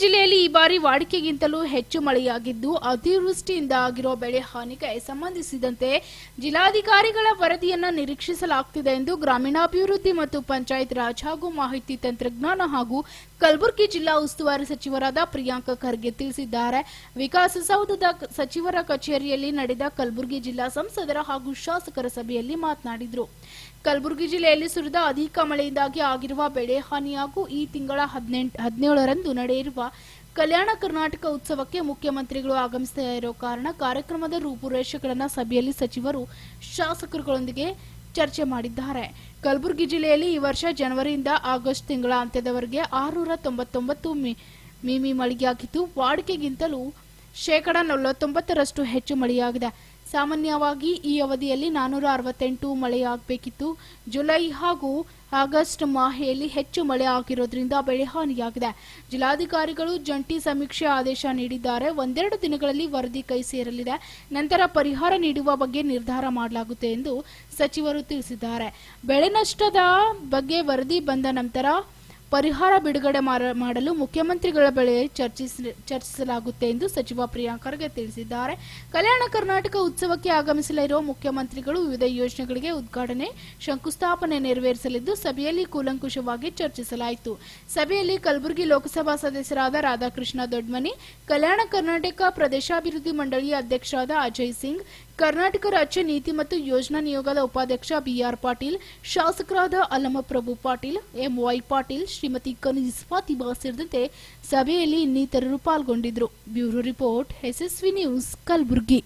ಜಿಲ್ಲೆಯಲ್ಲಿ ಈ ಬಾರಿ ವಾಡಿಕೆಗಿಂತಲೂ ಹೆಚ್ಚು ಮಳೆಯಾಗಿದ್ದು, ಅತಿವೃಷ್ಟಿಯಿಂದ ಆಗಿರೋ ಬೆಳೆ ಹಾನಿಗೆ ಸಂಬಂಧಿಸಿದಂತೆ ಜಿಲ್ಲಾಧಿಕಾರಿಗಳ ವರದಿಯನ್ನು ನಿರೀಕ್ಷಿಸಲಾಗುತ್ತಿದೆ ಎಂದು ಗ್ರಾಮೀಣಾಭಿವೃದ್ಧಿ ಮತ್ತು ಪಂಚಾಯತ್ ರಾಜ್ ಹಾಗೂ ಮಾಹಿತಿ ತಂತ್ರಜ್ಞಾನ ಹಾಗೂ ಕಲಬುರಗಿ ಜಿಲ್ಲಾ ಉಸ್ತುವಾರಿ ಸಚಿವರಾದ ಪ್ರಿಯಾಂಕ ಖರ್ಗೆ ತಿಳಿಸಿದ್ದಾರೆ. ವಿಕಾಸಸೌಧದ ಸಚಿವರ ಕಚೇರಿಯಲ್ಲಿ ನಡೆದ ಕಲಬುರಗಿ ಜಿಲ್ಲಾ ಸಂಸದರ ಹಾಗೂ ಶಾಸಕರ ಸಭೆಯಲ್ಲಿ ಮಾತನಾಡಿದರು. ಕಲಬುರಗಿ ಜಿಲ್ಲೆಯಲ್ಲಿ ಸುರಿದ ಅಧಿಕ ಮಳೆಯಿಂದಾಗಿ ಆಗಿರುವ ಬೆಳೆ ಹಾನಿ ಹಾಗೂ ಈ ತಿಂಗಳ ಹದಿನೆಂಟು, ಹದಿನೇಳರಂದು ನಡೆಯಿರುವ ಕಲ್ಯಾಣ ಕರ್ನಾಟಕ ಉತ್ಸವಕ್ಕೆ ಮುಖ್ಯಮಂತ್ರಿಗಳು ಆಗಮಿಸ್ತಾ ಇರೋ ಕಾರಣ ಕಾರ್ಯಕ್ರಮದ ರೂಪುರೇಷೆಗಳನ್ನು ಸಭೆಯಲ್ಲಿ ಸಚಿವರು ಶಾಸಕರುಗಳೊಂದಿಗೆ ಚರ್ಚೆ ಮಾಡಿದ್ದಾರೆ. ಕಲಬುರಗಿ ಜಿಲ್ಲೆಯಲ್ಲಿ ಈ ವರ್ಷ ಜನವರಿಯಿಂದ ಆಗಸ್ಟ್ ತಿಂಗಳ ಅಂತ್ಯದವರೆಗೆ ಆರುನೂರ ತೊಂಬತ್ತೊಂಬತ್ತು ಮಿ ಮಿಮಿ ಮಳಿಗೆಯಾಗಿದ್ದು, ವಾಡಿಕೆಗಿಂತಲೂ ಶೇಕಡ ನಲವತ್ತೊಂಬತ್ತರಷ್ಟು ಹೆಚ್ಚು ಮಳೆಯಾಗಿದೆ. ಸಾಮಾನ್ಯವಾಗಿ ಈ ಅವಧಿಯಲ್ಲಿ ನಾನೂರ ಅರವತ್ತೆಂಟು ಮಳೆಯಾಗಬೇಕಿತ್ತು. ಜುಲೈ ಹಾಗೂ ಆಗಸ್ಟ್ ಮಾಹೆಯಲ್ಲಿ ಹೆಚ್ಚು ಮಳೆ ಆಗಿರೋದ್ರಿಂದ ಬೆಳೆ ಹಾನಿಯಾಗಿದೆ. ಜಿಲ್ಲಾಧಿಕಾರಿಗಳು ಜಂಟಿ ಸಮೀಕ್ಷೆ ಆದೇಶ ನೀಡಿದ್ದಾರೆ. ಒಂದೆರಡು ದಿನಗಳಲ್ಲಿ ವರದಿ ಕೈ ಸೇರಲಿದೆ. ನಂತರ ಪರಿಹಾರ ನೀಡುವ ಬಗ್ಗೆ ನಿರ್ಧಾರ ಮಾಡಲಾಗುತ್ತೆ ಎಂದು ಸಚಿವರು ತಿಳಿಸಿದ್ದಾರೆ. ಬೆಳೆ ನಷ್ಟದ ಬಗ್ಗೆ ವರದಿ ಬಂದ ನಂತರ ಪರಿಹಾರ ಬಿಡುಗಡೆ ಮಾಡಲು ಮುಖ್ಯಮಂತ್ರಿಗಳ ಬಳಿ ಚರ್ಚಿಸ- ಚರ್ಚಿಸಲಾಗುತ್ತೆ ಎಂದು ಸಚಿವ ಪ್ರಿಯಾಂಕ್ ಖರ್ಗೆ ತಿಳಿಸಿದ್ದಾರೆ. ಕಲ್ಯಾಣ ಕರ್ನಾಟಕ ಉತ್ಸವಕ್ಕೆ ಆಗಮಿಸಲಿರುವ ಮುಖ್ಯಮಂತ್ರಿಗಳು ವಿವಿಧ ಯೋಜನೆಗಳಿಗೆ ಉದ್ಘಾಟನೆ, ಶಂಕುಸ್ಥಾಪನೆ ನೆರವೇರಿಸಲಿದ್ದು ಸಭೆಯಲ್ಲಿ ಕೂಲಂಕುಷವಾಗಿ ಚರ್ಚಿಸಲಾಯಿತು. ಸಭೆಯಲ್ಲಿ ಕಲಬುರಗಿ ಲೋಕಸಭಾ ಸದಸ್ಯರಾದ ರಾಧಾಕೃಷ್ಣ ದೊಡ್ಮನಿ, ಕಲ್ಯಾಣ ಕರ್ನಾಟಕ ಪ್ರದೇಶಾಭಿವೃದ್ಧಿ ಮಂಡಳಿಯ ಅಧ್ಯಕ್ಷರಾದ ಅಜಯ್ ಸಿಂಗ್, ಕರ್ನಾಟಕ ರಾಜ್ಯ ನೀತಿ ಮತ್ತು ಯೋಜನಾ ನಿಯೋಗದ ಉಪಾಧ್ಯಕ್ಷ ಬಿಆರ್ ಪಾಟೀಲ್, ಶಾಸಕರಾದ ಅಲ್ಲಮಪ್ರಭು ಪಾಟೀಲ್ ಎಂವೈ ಪಾಟೀಲ್ ಶ್ರೀಮತಿ ಕನೀಸ್ ಫಾತಿಮಾ ಸೇರಿದಂತೆ ಸಭೆಯಲ್ಲಿ ಇನ್ನಿತರರು ಪಾಲ್ಗೊಂಡಿದ್ರು bureau report SSV news Kalaburagi.